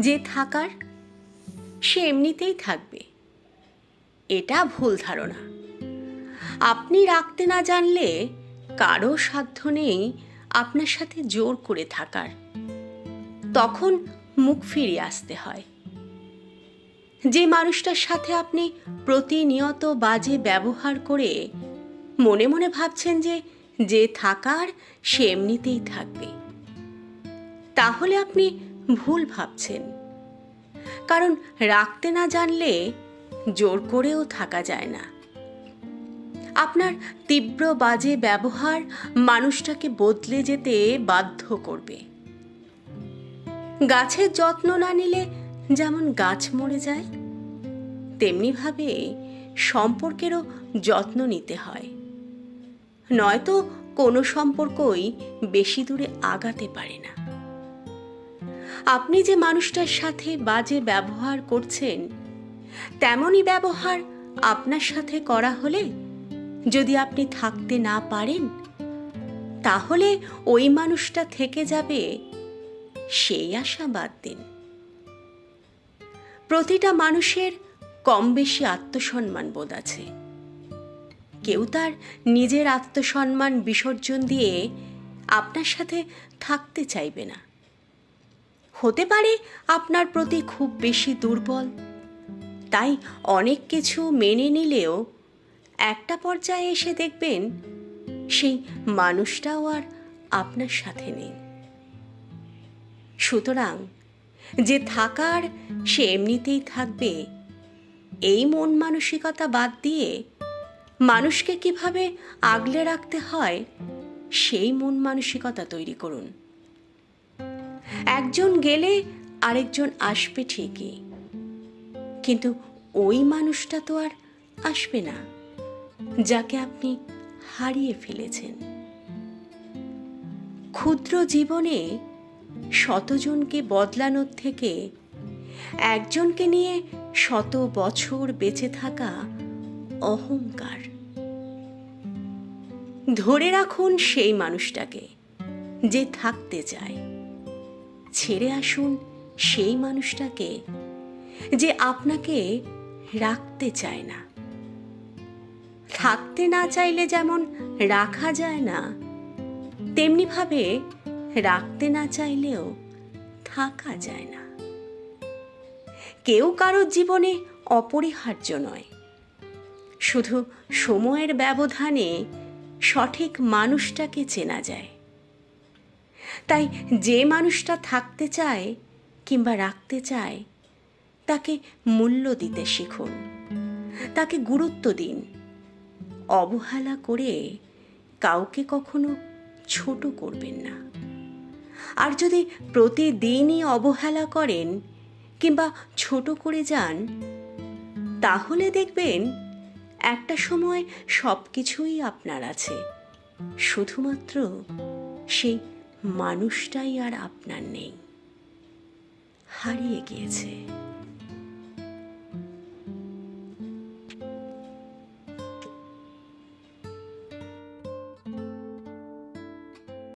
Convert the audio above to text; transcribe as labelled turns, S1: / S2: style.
S1: যে থাকার, সে এমনিতেই থাকবে। এটা ভুল ধারণা। আপনি রাখতে না জানলে কারও সাধ্য নেই আপনার সাথে জোর করে থাকার। তখন মুখ ফিরিয়ে আসতে হয়। যে মানুষটার সাথে আপনি প্রতিনিয়ত বাজে ব্যবহার করে মনে মনে ভাবছেন যে যে থাকার সে এমনিতেই থাকবে। তাহলে আপনি ভুল ভাবছেন। কারণ রাখতে না জানলে জোর করেও থাকা যায় না। আপনার তীব্র বাজে ব্যবহার মানুষটাকে বদলে যেতে বাধ্য করবে। গাছের যত্ন না নিলে যেমন গাছ মরে যায়, তেমনিভাবে সম্পর্কেরও যত্ন নিতে হয়। নয়তো কোনো সম্পর্কই বেশি দূরে আগাতে পারে না। আপনি যে মানুষটার সাথে বাজে ব্যবহার করছেন, তেমনই ব্যবহার আপনার সাথে করা হলে যদি আপনি থাকতে না পারেন, তাহলে ওই মানুষটা থেকে যাবে সেই আশা বাদ দিন। প্রতিটা মানুষের কম বেশি আত্মসম্মান বোধ আছে। কেউ তার নিজের আত্মসম্মান বিসর্জন দিয়ে আপনার সাথে থাকতে চাইবে না। হতে পারে আপনার প্রতি খুব বেশি দুর্বল। তাই অনেক কিছু মেনে নিলেও একটা পর্যায়ে এসে দেখবেন সেই মানুষটাও আর আপনার সাথে নেই। সুতরাং যে থাকার সে এমনিতেই থাকবে, এই মন মানসিকতা বাদ দিয়ে মানুষকে কীভাবে আগলে রাখতে হয়, সেই মন মানসিকতা তৈরি করুন। একজন গেলে আরেকজন আসবে ঠিকই। কিন্তু ওই মানুষটা তো আর আসবে না, যাকে আপনি হারিয়ে ফেলেছেন। ক্ষুদ্র জীবনে শতজনকে বদলানোর থেকে একজনকে নিয়ে শত বছর বেঁচে থাকা অহংকার। ধরে রাখুন সেই মানুষটাকে, যে থাকতে চায়। ছেড়ে আসুন সেই মানুষটাকে যে আপনাকে রাখতে চায় না। থাকতে না চাইলে যেমন রাখা যায় না, তেমনিভাবে রাখতে না চাইলেও থাকা যায় না। কেউ কারোর জীবনে অপরিহার্য নয়। শুধু সময়ের ব্যবধানে সঠিক মানুষটাকে চেনা যায়। তাই যে মানুষটা থাকতে চায় কিংবা রাখতে চায়, তাকে মূল্য দিতে শিখুন। তাকে গুরুত্ব দিন। অবহেলা করে কাউকে কখনো ছোট করবেন না। আর যদি প্রতিদিনই অবহেলা করেন কিংবা ছোট করে যান, তাহলে দেখবেন একটা সময় সব কিছুই আপনার আছে। শুধুমাত্র সেই মানুষটাই আর আপনার নেই। হারিয়ে গিয়েছে।